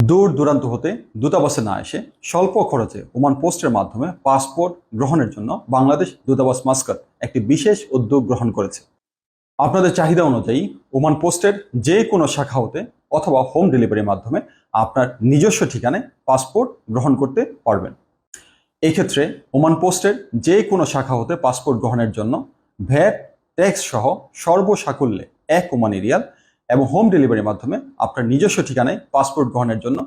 দূর দূরান্ত হতে দূতাবাসে না এসে স্বল্প খরচে ওমান পোস্টের মাধ্যমে পাসপোর্ট গ্রহণের জন্য বাংলাদেশ দূতাবাস মাস্কাট একটি বিশেষ উদ্যোগ গ্রহণ করেছে। আপনাদের চাহিদা অনুযায়ী ওমান পোস্টের যে কোনো শাখা হতে অথবা হোম ডেলিভারির মাধ্যমে আপনার নিজস্ব ঠিকানায় পাসপোর্ট গ্রহণ করতে পারবেন। এক্ষেত্রে ওমান পোস্টের যে কোনো শাখা হতে পাসপোর্ট গ্রহণের জন্য ভ্যাট, ট্যাক্স সহ সর্বসাকুল্যে এক ওমানি রিয়াল এবং হোম ডেলিভারির মাধ্যমে আপনার নিজস্ব ঠিকানায় পাসপোর্ট গ্রহণের জন্য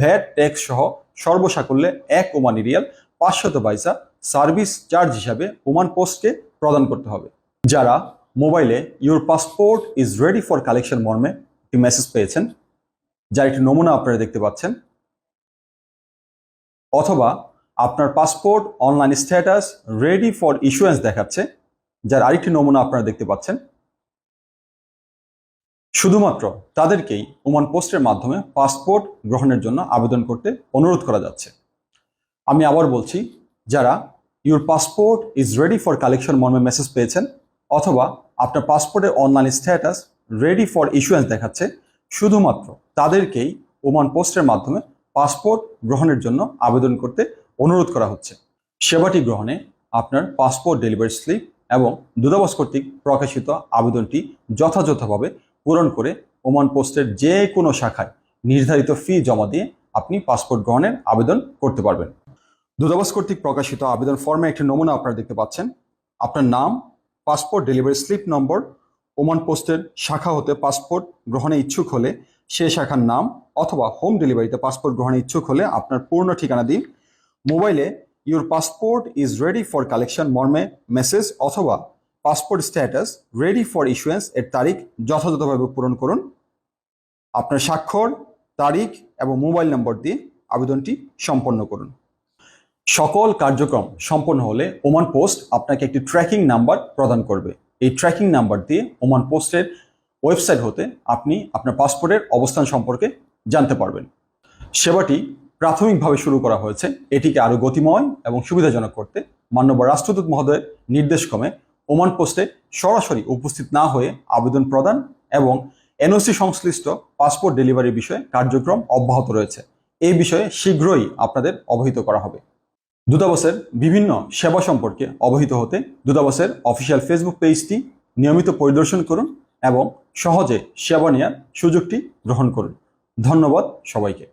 ভ্যাট ট্যাক্স সহ সর্বসাকুল্যে এক ওমানি রিয়াল পাঁচশত পয়সা সার্ভিস চার্জ হিসাবে ওমান পোস্টকে প্রদান করতে হবে। যারা মোবাইলে your passport is ready for collection মর্মে একটি মেসেজ পেয়েছেন, যার একটি নমুনা আপনারা দেখতে পাচ্ছেন, অথবা আপনার passport online status ready for issuance দেখাচ্ছে, যার আরেকটি নমুনা আপনারা দেখতে পাচ্ছেন শুধুমাত্র তাদেরকেই ওমান পোস্টের মাধ্যমে পাসপোর্ট গ্রহণের জন্য আবেদন করতে অনুরোধ করা যাচ্ছে। আমি আবার বলছি, যারা your passport is ready for collection মর্মে মেসেজ পেয়েছেন, অথবা আপনার পাসপোর্টের online status ready for issuance দেখাচ্ছে, শুধুমাত্র তাদেরকেই ওমান পোস্টের মাধ্যমে পাসপোর্ট গ্রহণের জন্য আবেদন করতে অনুরোধ করা হচ্ছে। সেবাটি গ্রহণে আপনার পাসপোর্ট ডেলিভারি স্লিপ এবং দূতাবাস কর্তৃক প্রকাশিত আবেদনটি যথাযথভাবে পূরণ করে ওমান পোস্টের যে কোনো শাখায় নির্ধারিত ফি জমা দিয়ে আপনি পাসপোর্ট গ্রহণের আবেদন করতে পারবেন। দূতাবাস কর্তৃক প্রকাশিত আবেদন ফর্মে একটি নমুনা আপনারা দেখতে পাচ্ছেন। আপনার নাম, passport delivery slip number, Oman পোস্টের শাখা হতে পাসপোর্ট গ্রহণে ইচ্ছুক হলে সে শাখার নাম অথবা হোম ডেলিভারিতে পাসপোর্ট গ্রহণে ইচ্ছুক হলে আপনার পূর্ণ ঠিকানা দিন। মোবাইলে, your passport is ready for collection মর্মে মেসেজ অথবা passport status ready for issuance এর তারিখ যথাযথভাবে পূরণ করুন। আপনার স্বাক্ষর, তারিখ এবং মোবাইল নম্বর দিয়ে আবেদনটি সম্পন্ন করুন। সকল কার্যক্রম সম্পন্ন হলে ওমান পোস্ট আপনাকে একটি ট্র্যাকিং নাম্বার প্রদান করবে। এই ট্র্যাকিং নাম্বার দিয়ে ওমান পোস্টের ওয়েবসাইট হতে আপনি আপনার পাসপোর্টের অবস্থান সম্পর্কে জানতে পারবেন। সেবাটি প্রাথমিকভাবে শুরু করা হয়েছে। এটিকে আরও গতিময় এবং সুবিধাজনক করতে মান্যবর রাষ্ট্রদূত মহোদয়ের নির্দেশক্রমে ওমান পোস্টে সরাসরি উপস্থিত না হয়ে আবেদন প্রদান এবং এনওসি সংশ্লিষ্ট পাসপোর্ট ডেলিভারির বিষয়ে কার্যক্রম অব্যাহত রয়েছে। এই বিষয়ে শীঘ্রই আপনাদের অবহিত করা হবে। দূতাবাসের বিভিন্ন সেবা সম্পর্কে অবহিত হতে দূতাবাসের অফিসিয়াল ফেসবুক পেজটি নিয়মিত পরিদর্শন করুন এবং সহজে সেবা নেওয়ার সুযোগটি গ্রহণ করুন। ধন্যবাদ সবাইকে।